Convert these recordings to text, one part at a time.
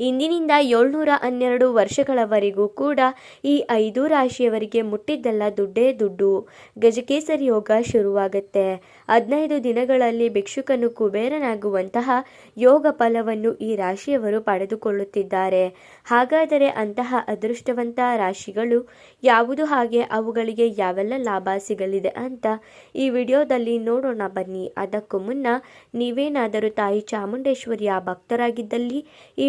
ಇಂದಿನಿಂದ ಏಳ್ನೂರ ಹನ್ನೆರಡು ವರ್ಷಗಳವರೆಗೂ ಕೂಡ ಈ ಐದು ರಾಶಿಯವರಿಗೆ ಮುಟ್ಟಿದ್ದೆಲ್ಲ ದುಡ್ಡೇ ದುಡ್ಡು. ಗಜಕೇಸರಿ ಯೋಗ ಶುರುವಾಗುತ್ತೆ. ಹದಿನೈದು ದಿನಗಳಲ್ಲಿ ಭಿಕ್ಷುಕನು ಕುಬೇರನಾಗುವಂತಹ ಯೋಗ ಫಲವನ್ನು ಈ ರಾಶಿಯವರು ಪಡೆದುಕೊಳ್ಳುತ್ತಿದ್ದಾರೆ. ಹಾಗಾದರೆ ಅಂತಹ ಅದೃಷ್ಟವಂತ ರಾಶಿಗಳು ಯಾವುದು? ಹಾಗೆ ಅವುಗಳಿಗೆ ಯಾವೆಲ್ಲ ಲಾಭ ಸಿಗಲಿದೆ ಅಂತ ಈ ವಿಡಿಯೋದಲ್ಲಿ ನೋಡೋಣ ಬನ್ನಿ. ಅದಕ್ಕೂ ಮುನ್ನ ನೀವೇನಾದರೂ ತಾಯಿ ಚಾಮುಂಡೇಶ್ವರಿಯ ಭಕ್ತರಾಗಿದ್ದಲ್ಲಿ ಈ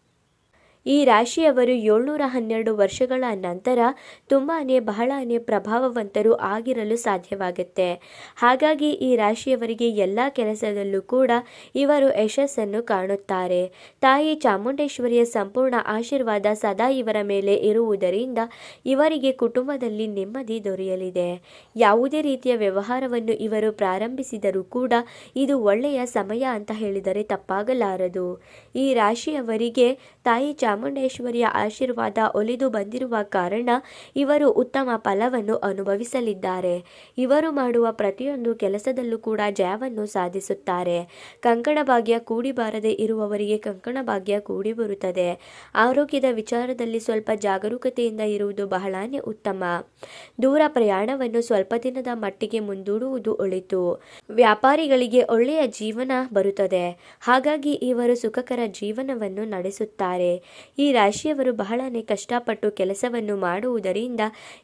ಈ ರಾಶಿಯವರು ಏಳ್ನೂರ ಹನ್ನೆರಡು ವರ್ಷಗಳ ನಂತರ ತುಂಬಾ ಬಹಳನೇ ಪ್ರಭಾವವಂತರು ಆಗಿರಲು ಸಾಧ್ಯವಾಗುತ್ತೆ. ಹಾಗಾಗಿ ಈ ರಾಶಿಯವರಿಗೆ ಎಲ್ಲ ಕೆಲಸದಲ್ಲೂ ಕೂಡ ಇವರು ಯಶಸ್ಸನ್ನು ಕಾಣುತ್ತಾರೆ. ತಾಯಿ ಚಾಮುಂಡೇಶ್ವರಿಯ ಸಂಪೂರ್ಣ ಆಶೀರ್ವಾದ ಸದಾ ಇವರ ಮೇಲೆ ಇರುವುದರಿಂದ ಇವರಿಗೆ ಕುಟುಂಬದಲ್ಲಿ ನೆಮ್ಮದಿ ದೊರೆಯಲಿದೆ. ಯಾವುದೇ ರೀತಿಯ ವ್ಯವಹಾರವನ್ನು ಇವರು ಪ್ರಾರಂಭಿಸಿದರೂ ಕೂಡ ಇದು ಒಳ್ಳೆಯ ಸಮಯ ಅಂತ ಹೇಳಿದರೆ ತಪ್ಪಾಗಲಾರದು. ಈ ರಾಶಿಯವರಿಗೆ ತಾಯಿ ಚಾಮುಂಡೇಶ್ವರಿಯ ಆಶೀರ್ವಾದ ಒಲಿದು ಬಂದಿರುವ ಕಾರಣ ಇವರು ಉತ್ತಮ ಫಲವನ್ನು ಅನುಭವಿಸಲಿದ್ದಾರೆ. ಇವರು ಮಾಡುವ ಪ್ರತಿಯೊಂದು ಕೆಲಸದಲ್ಲೂ ಕೂಡ ಜಯವನ್ನು ಸಾಧಿಸುತ್ತಾರೆ. ಕಂಕಣ ಭಾಗ್ಯ ಕೂಡಿ ಬಾರದೆ ಇರುವವರಿಗೆ ಕಂಕಣ ಭಾಗ್ಯ ಕೂಡಿ ಬರುತ್ತದೆ ಆರೋಗ್ಯದ ವಿಚಾರದಲ್ಲಿ ಸ್ವಲ್ಪ ಜಾಗರೂಕತೆಯಿಂದ ಇರುವುದು ಬಹಳನೇ ಉತ್ತಮ. ದೂರ ಪ್ರಯಾಣವನ್ನು ಸ್ವಲ್ಪ ದಿನದ ಮಟ್ಟಿಗೆ ಮುಂದೂಡುವುದು ಒಳಿತು. ವ್ಯಾಪಾರಿಗಳಿಗೆ ಒಳ್ಳೆಯ ಜೀವನ ಬರುತ್ತದೆ. ಹಾಗಾಗಿ ಇವರು ಸುಖಕರ ಜೀವನವನ್ನು ನಡೆಸುತ್ತಾರೆ. ಈ ರಾಶಿಯವರು ಬಹಳನೇ ಕಷ್ಟಪಟ್ಟು ಕೆಲಸವನ್ನು ಮಾಡುವುದರಿಂದ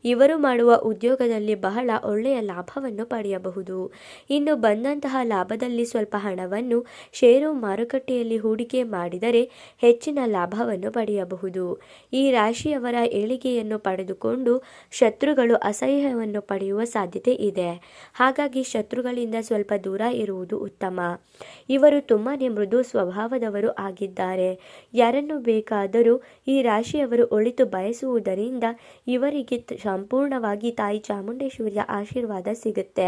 ಇವರು ಮಾಡುವ ಉದ್ಯೋಗದಲ್ಲಿ ಬಹಳ ಒಳ್ಳೆಯ ಲಾಭವನ್ನು ಪಡೆಯಬಹುದು. ಇನ್ನು ಬಂದಂತಹ ಲಾಭದಲ್ಲಿ ಸ್ವಲ್ಪ ಹಣವನ್ನು ಷೇರು ಮಾರುಕಟ್ಟೆಯಲ್ಲಿ ಹೂಡಿಕೆ ಮಾಡಿದರೆ ಹೆಚ್ಚಿನ ಲಾಭವನ್ನು ಪಡೆಯಬಹುದು. ಈ ರಾಶಿಯವರ ಏಳಿಗೆಯನ್ನು ಪಡೆದುಕೊಂಡು ಶತ್ರುಗಳು ಅಸಹ್ಯವನ್ನು ಪಡೆಯುವ ಸಾಧ್ಯತೆ ಇದೆ. ಹಾಗಾಗಿ ಶತ್ರುಗಳಿಂದ ಸ್ವಲ್ಪ ದೂರ ಇರುವುದು ಉತ್ತಮ. ಇವರು ತುಂಬಾ ಮೃದು ಸ್ವಭಾವದವರು ಆಗಿದ್ದಾರೆ. ಯಾರನ್ನು ಬೇಕಾದರೂ ಈ ರಾಶಿಯವರು ಒಳಿತು ಬಯಸುವುದರಿಂದ ಇವರಿಗೆ ಸಂಪೂರ್ಣವಾಗಿ ತಾಯಿ ಚಾಮುಂಡೇಶ್ವರಿಯ ಆಶೀರ್ವಾದ ಸಿಗುತ್ತೆ.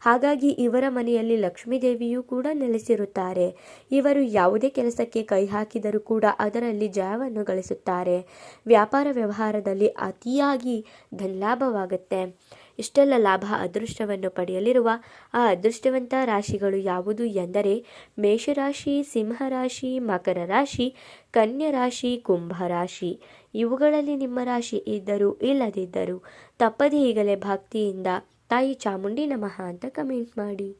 ಹಾಗಾಗಿ ಇವರ ಮನೆಯಲ್ಲಿ ಲಕ್ಷ್ಮೀ ದೇವಿಯೂ ಕೂಡ ನೆಲೆಸಿರುತ್ತಾರೆ. ಇವರು ಯಾವುದೇ ಕೆಲಸಕ್ಕೆ ಕೈ ಹಾಕಿದರೂ ಕೂಡ ಅದರಲ್ಲಿ ಜಯವನ್ನು ಗಳಿಸುತ್ತಾರೆ. ವ್ಯಾಪಾರ ವ್ಯವಹಾರದಲ್ಲಿ ಅತಿಯಾಗಿ ಧನಲಾಭವಾಗುತ್ತೆ. ಇಷ್ಟೆಲ್ಲ ಲಾಭ ಅದೃಷ್ಟವನ್ನು ಪಡೆಯಲಿರುವ ಆ ಅದೃಷ್ಟವಂತ ರಾಶಿಗಳು ಯಾವುದು ಎಂದರೆ ಮೇಷರಾಶಿ, ಸಿಂಹರಾಶಿ, ಮಕರ ರಾಶಿ, ಕನ್ಯಾ ರಾಶಿ, ಕುಂಭ ರಾಶಿ. ಇವುಗಳಲ್ಲಿ ನಿಮ್ಮ ರಾಶಿ ಇದ್ದರೂ ಇಲ್ಲದಿದ್ದರೂ ತಪ್ಪದೇ ಈಗಲೇ ಭಕ್ತಿಯಿಂದ ತಾಯಿ ಚಾಮುಂಡಿ ನಮಃ ಅಂತ ಕಮೆಂಟ್ ಮಾಡಿ.